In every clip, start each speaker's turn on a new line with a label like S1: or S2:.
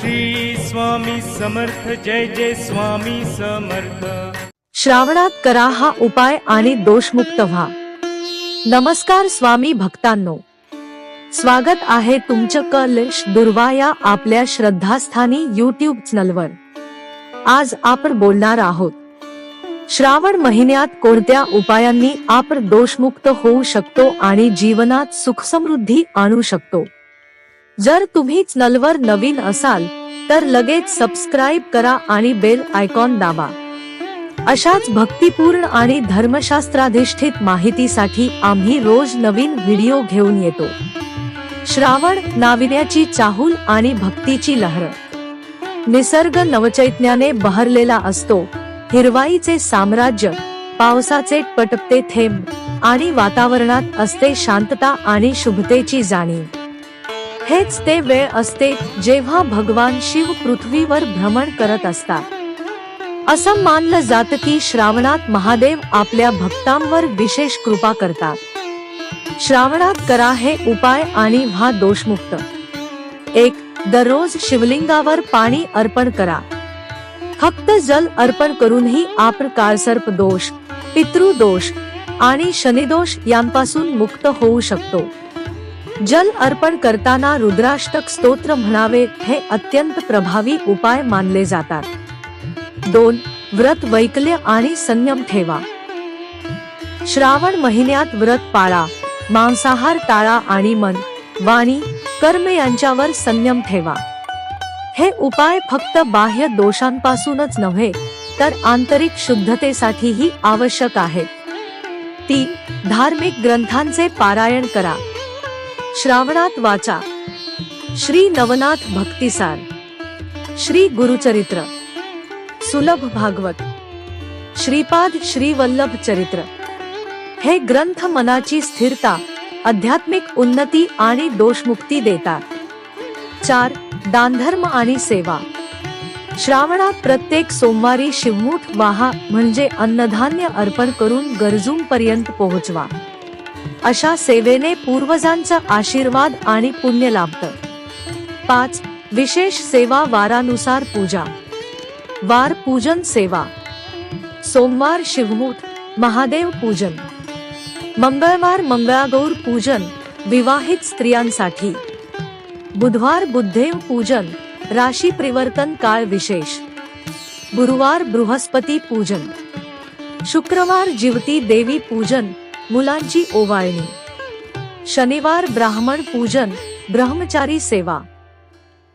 S1: श्री स्वामी समर्थ जय जय स्वामी समर्थ.
S2: श्रावणात करा हा उपाय आणि दोषमुक्त व्हा. नमस्कार स्वामी भक्तांनो. स्वागत आहे तुमचं कलेश दुर्वा या आपल्या श्रद्धास्थानी युट्यूब चॅनलवर. आज आपण बोलणार आहोत. श्रावण महिन्यात कोणत्या उपायांनी आपण दोषमुक्त होऊ शकतो आणि जीवनात सुखसमृद्धी आणू शकतो? जर तुम्ही चॅनलवर नवीन असाल तर लगेच सबस्क्राईब करा आणि बेल आयकॉन दाबा. अशाच भक्तिपूर्ण आणि धर्मशास्त्राधिष्ठित माहितीसाठी आम्ही रोज नवीन व्हिडिओ घेऊन येतो. श्रावण नाविन्याची चाहूल आणि भक्तीची लहर. निसर्ग नवचैतन्याने बहरलेला असतो. हिरवाईचे साम्राज्य पावसाचे पटपते थेंब आणि वातावरणात असते शांतता आणि शुभतेची जाणीव. हेच ते वेळ असते जेव्हा भगवान शिव पृथ्वीवर भ्रमण करत असतात. असं मानलं जातं की श्रावणात महादेव आपल्या भक्तांवर विशेष कृपा करतात. श्रावणात करा हे उपाय आणि व्हा दोषमुक्त. एक दररोज शिवलिंगावर पाणी अर्पण करा. फक्त जल अर्पण करूनही आपण काळसर्प दोष पितृदोष आणि शनिदोष यांपासून मुक्त होऊ शकतो. जल अर्पण करताना रुद्राष्टक स्तोत्र म्हणावे हे अत्यंत प्रभावी उपाय मानले जातात. दोन व्रत वैकल्य आणि संयम ठेवा. श्रावण महिन्यात व्रत पाळा मांसाहार टाळा आणि मन वाणी कर्म यांच्यावर संयम ठेवा. हे उपाय फक्त बाह्य दोषांपासूनच नव्हे तर आंतरिक शुद्धतेसाठीही आवश्यक आहे तीन धार्मिक ग्रंथांचे पारायण करा. श्रावणात वाचा. श्री नवनाथ भक्तिसार. श्री गुरुचरित्र. सुलभ भागवत. श्रीपाद श्री वल्लभ चरित्र. हे ग्रंथ मनाची स्थिरता आध्यात्मिक उन्नती आणि दोषमुक्ती देतात. चार दानधर्म आणि सेवा. श्रावणात प्रत्येक सोमवारी शिवमूठ वाहा म्हणजे अन्नधान्य अर्पण करून गरजूंपर्यंत पोहोचवा. अशा सेवेने पूर्वजांचा आशीर्वाद आणि पुण्य लाभतं. पाच विशेष सेवा वारानुसार पूजा. वार पूजन सेवा. सोमवार शिवमूठ महादेव पूजन. मंगळवार मंगळागौर पूजन विवाहित स्त्रियांसाठी. बुधवार बुद्धेव पूजन राशी परिवर्तन काळ विशेष. गुरुवार बृहस्पती पूजन. शुक्रवार जीवती देवी पूजन मुलांची ओवाळणी. शनिवार ब्राह्मण पूजन ब्रह्मचारी सेवा.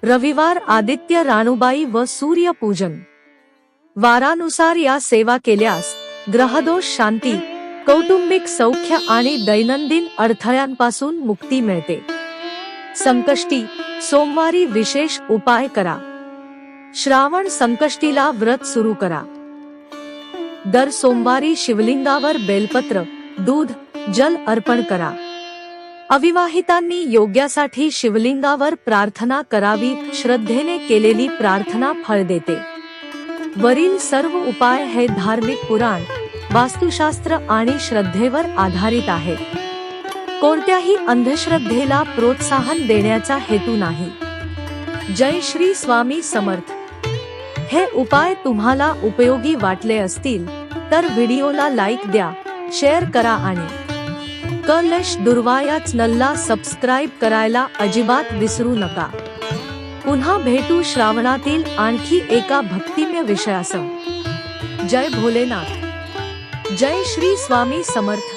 S2: रविवार आदित्य राणूबाई व सूर्य पूजन. वारानुसार या सेवा केल्यास ग्रहदोष शांती कौटुंबिक सौख्य आणि दैनंदिन अडथळ्यांपासून मुक्ती मिळते. संकष्टी सोमवारी विशेष उपाय करा. श्रावण संकष्टीला व्रत सुरू करा. दर सोमवारी शिवलिंगावर बेलपत्र दूध जल अर्पण करा. अविवाहितांनी योग्यासाठी शिवलिंगावर प्रार्थना करावी श्रद्धेने केलेली प्रार्थना फळ देते. वरील सर्व उपाय हे धार्मिक पुराण वास्तुशास्त्र आणि श्रद्धेवर आधारित आहेत. कोणत्याही अंधश्रद्धेला प्रोत्साहन देण्याचा हेतू नाही. जय श्री स्वामी समर्थ. हे उपाय तुम्हाला उपयोगी वाटले असतील तर व्हिडिओला लाईक द्या. शेअर करा आणि कलश दुर्वा या चॅनलला सबस्क्राईब करायला अजिबात विसरू नका. पुन्हा भेटू श्रावणातील आणखी एका भक्तिमय विषयासह जय भोलेनाथ. जय श्री स्वामी समर्थ.